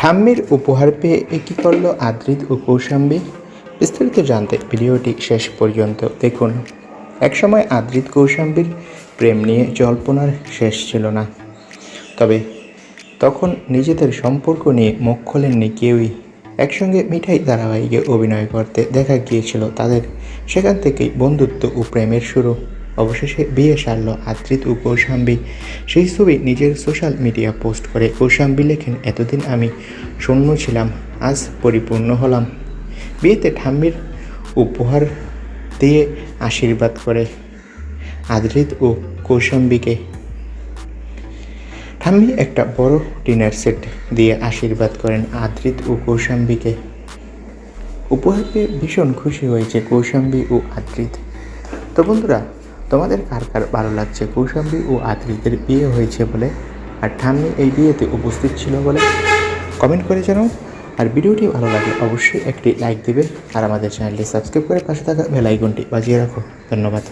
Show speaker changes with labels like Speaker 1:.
Speaker 1: ঠাম্মির উপহার পেয়ে এ কী করল আদ্রিত ও কৌশাম্বী। বিস্তারিত জানতে ভিডিওটি শেষ পর্যন্ত দেখুন। একসময় আদ্রিত কৌশাম্বীর প্রেম নিয়ে জল্পনার শেষ ছিল না। তবে তখন নিজেদের সম্পর্ক নিয়ে মুখ খোলেননি কেউই। একসঙ্গে মিঠাই ধারাবাহিকে অভিনয় করতে দেখা গিয়েছিল তাদের। সেখান থেকেই বন্ধুত্ব ও প্রেমের শুরু। অবশেষে বিয়ে সারল আদ্রিত ও কৌশাম্বী। সেই ছবি নিজের সোশ্যাল মিডিয়া পোস্ট করে কৌশাম্বী লেখেন, এতদিন আমি শূন্য ছিলাম, আজ পরিপূর্ণ হলাম। বিয়েতে ঠাম্মির উপহার দিয়ে আশীর্বাদ করে আদ্রিত ও কৌশাম্বীকে। ঠাম্মি একটা বড় ডিনার সেট দিয়ে আশীর্বাদ করেন আদ্রিত ও কৌশাম্বীকে। উপহার পেয়ে ভীষণ খুশি হয়েছে কৌশাম্বী ও আদ্রিত। তো বন্ধুরা তোমাদের কার কার ভালো লাগছে? কৌশাম্বী ও আদ্রিতের বিয়ে হয়েছে বলে আর ঠাম্মি এই বিয়েতে উপস্থিত ছিল বলে কমেন্ট করে জানাও। আর ভিডিওটি ভালো লাগলে অবশ্যই একটি লাইক দেবে আর আমাদের চ্যানেলটি সাবস্ক্রাইব করে পাশে থাকা বেলাইকনটি বাজিয়ে রাখো। ধন্যবাদ।